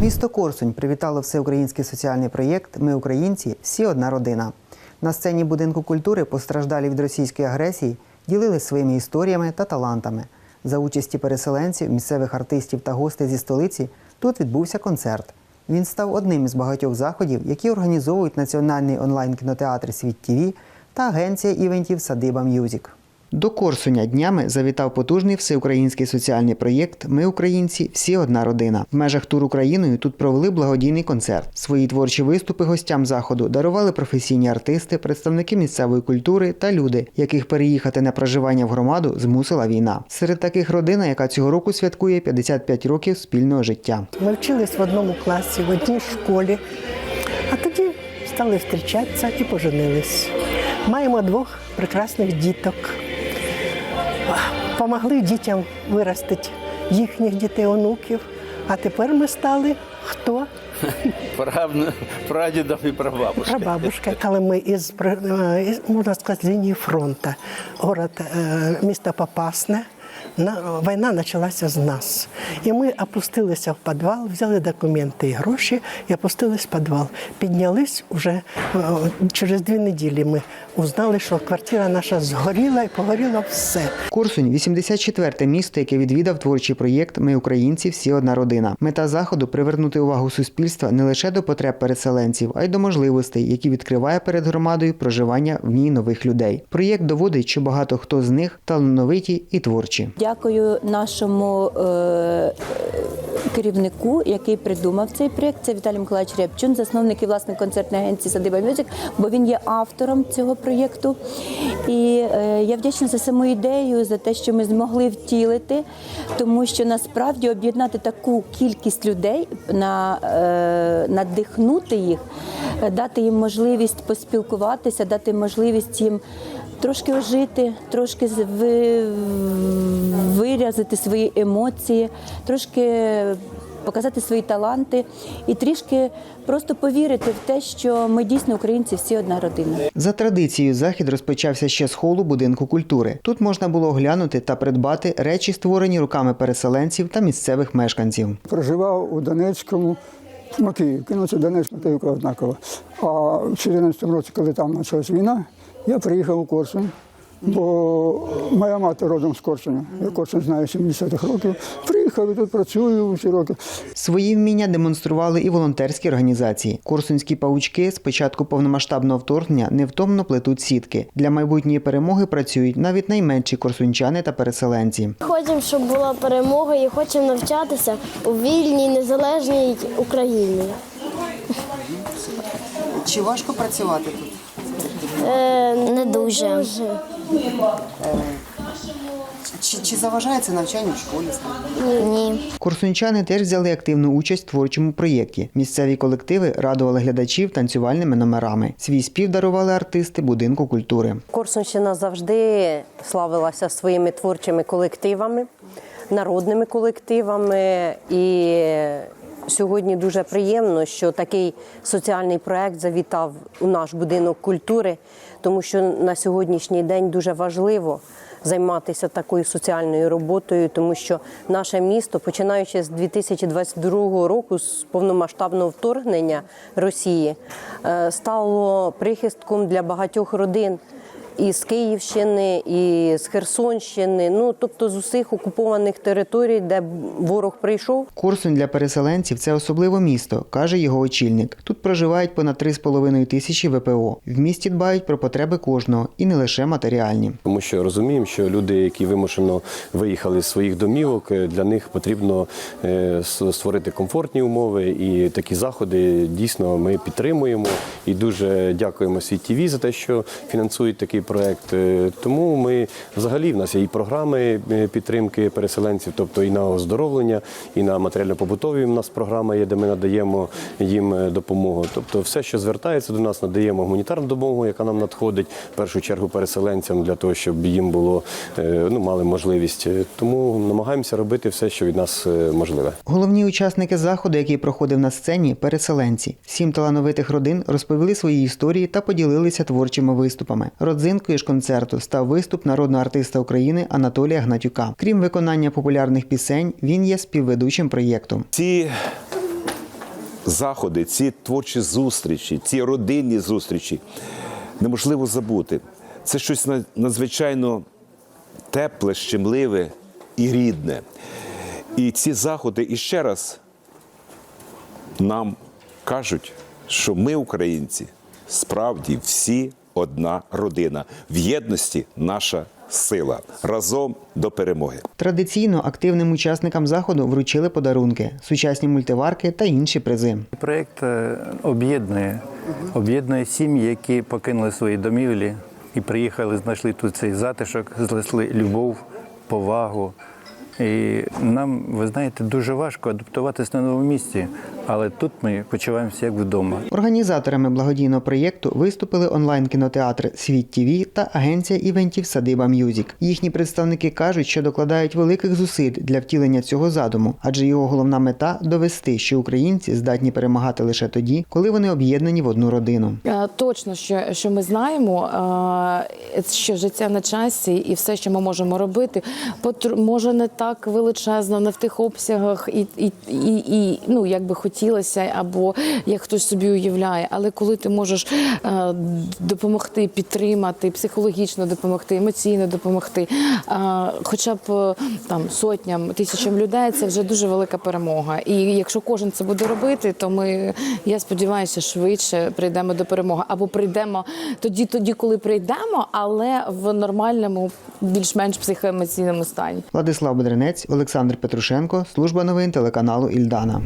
Місто Корсунь привітало всеукраїнський соціальний проєкт Ми українці, всі одна родина. На сцені будинку культури постраждалі від російської агресії ділились своїми історіями та талантами. За участі переселенців, місцевих артистів та гостей зі столиці тут відбувся концерт. Він став одним із багатьох заходів, які організовують національний онлайн-кінотеатр Світ ТІВІ та агенція івентів Садиба М'юзік. До Корсуня днями завітав потужний всеукраїнський соціальний проєкт Ми українці, всі одна родина. В межах тур Україною тут провели благодійний концерт. Свої творчі виступи гостям заходу дарували професійні артисти, представники місцевої культури та люди, яких переїхати на проживання в громаду змусила війна. Серед таких родина, яка цього року святкує 55 років спільного життя. Ми вчились в одному класі, в одній школі, а тоді стали зустрічатися і поженились. Маємо двох прекрасних діток. Помогли дітям виростити їхніх дітей, онуків. А тепер ми стали хто? Прадідом і прабабушка. Прабабушка. Але ми із, е, із можна сказати, з лінії фронту, город, міста місто Попасне, війна почалася з нас. І ми опустилися в підвал, взяли документи і гроші і опустились в підвал. Піднялись вже е, через дві неділі. Ми узнали, що квартира наша згоріла і погоріло все. Корсунь 84-те місто, яке відвідав творчий проєкт Ми українці, всі одна родина. Мета заходу привернути увагу суспільства не лише до потреб переселенців, а й до можливостей, які відкриває перед громадою проживання в ній нових людей. Проєкт доводить, що багато хто з них талановиті і творчі. Дякую нашому е, керівнику, який придумав цей проєкт. Це Віталій Миколаївич Рябчун, засновник і власник концертної агенції Садиба Мюзик, бо він є автором цього проєкту. І е, я вдячна за саму ідею, за те, що ми змогли втілити, тому що насправді об'єднати таку кількість людей, на, е, надихнути їх, е, дати їм можливість поспілкуватися, дати можливість їм. Трошки ожити, трошки виразити свої емоції, трошки показати свої таланти і трішки просто повірити в те, що ми дійсно українці всі одна родина. За традицією, захід розпочався ще з холу будинку культури. Тут можна було оглянути та придбати речі, створені руками переселенців та місцевих мешканців. проживав у Донецькому, Макіївці, ну це Донецьк, Макіївка однакова. А в 2014 році, коли там почалась війна, я приїхав у Корсунь, бо моя мати родом з Корсуня. Я Корсунь знаю 70-х років. Приїхав і тут працюю всі роки. Свої вміння демонстрували і волонтерські організації. Корсунські паучки з початку повномасштабного вторгнення невтомно плетуть сітки. Для майбутньої перемоги працюють навіть найменші корсунчани та переселенці. Хочемо, щоб була перемога і хочемо навчатися у вільній, незалежній Україні. Чи важко працювати тут? Е, не дуже. Чи, чи заважається навчання в школі? Ні. Корсунчани теж взяли активну участь в творчому проєкті. Місцеві колективи радували глядачів танцювальними номерами. Свій спів дарували артисти будинку культури. Корсунщина завжди славилася своїми творчими колективами, народними колективами. І сьогодні дуже приємно, що такий соціальний проект завітав у наш будинок культури, тому що на сьогоднішній день дуже важливо. Займатися такою соціальною роботою, тому що наше місто, починаючи з 2022 року, з повномасштабного вторгнення Росії, е, стало прихистком для багатьох родин і з Київщини, і з Херсонщини. Ну тобто з усіх окупованих територій, де ворог прийшов, Корсунь для переселенців це особливе місто, каже його очільник. Тут проживають понад 3,5 тисячі ВПО. В місті дбають про потреби кожного і не лише матеріальні. Тому що розуміємо, що люди, які вимушено виїхали з своїх домівок, е, для них потрібно е, створити комфортні умови. І такі заходи дійсно ми підтримуємо. І дуже дякуємо світ ТВ за те, що фінансують такий проект. Тому ми взагалі в нас є і програми е, підтримки переселенців, тобто і на оздоровлення, і на матеріально-побутові. У нас програма є, де ми надаємо їм е, допомогу. Тобто, все, що звертається до нас, надаємо гуманітарну допомогу, яка нам надходить в першу чергу переселенцям для того, щоб їм було е, ну мали можливість. Тому намагаємося робити все, що від нас можливе. Головні учасники заходу, який проходив на сцені, переселенці. Сім талановитих родин розповіли свої історії та поділилися творчими виступами. Родзинкою ж концерту став виступ народного артиста України Анатолія Гнатюка. Крім виконання популярних пісень, він є співведучим проєкту. Ці заходи, ці творчі зустрічі, ці родинні зустрічі неможливо забути. Це щось надзвичайно тепле, щемливе і рідне. І ці заходи іще раз нам кажуть, що ми, українці, справді всі одна родина. В єдності наша сила. Разом до перемоги. Традиційно активним учасникам заходу вручили подарунки, сучасні мультиварки та інші призи. Проєкт е, об'єднує, об'єднує сім'ї, які покинули свої домівлі і приїхали, знайшли тут цей затишок, знайшли любов, повагу. І нам, ви знаєте, дуже важко адаптуватися на новому місці, але тут ми почуваємося як вдома. Організаторами благодійного проєкту виступили онлайн-кінотеатр Світ ТІВІ та агенція івентів Садиба М'юзік. Їхні представники кажуть, що докладають великих зусиль для втілення цього задуму, адже його головна мета довести, що українці здатні перемагати лише тоді, коли вони об'єднані в одну родину. Е, Точно, що, що ми знаємо, е, що життя на часі і все, що ми можемо робити, потр- може не так величезно, не в тих обсягах, і, і, і, і ну як би хотілося, або як хтось собі уявляє. Але коли ти можеш е, допомогти, підтримати, психологічно допомогти, емоційно допомогти, е, хоча б е, там сотням, тисячам людей, це вже дуже велика перемога. І якщо кожен це буде робити, то ми, я сподіваюся, швидше прийдемо до перемоги. Або прийдемо тоді, тоді, коли прийдемо, але в нормальному, більш-менш психоемоційному стані. Владислав Бедренець, Олександр Петрушенко, служба новин телеканалу Ільдана.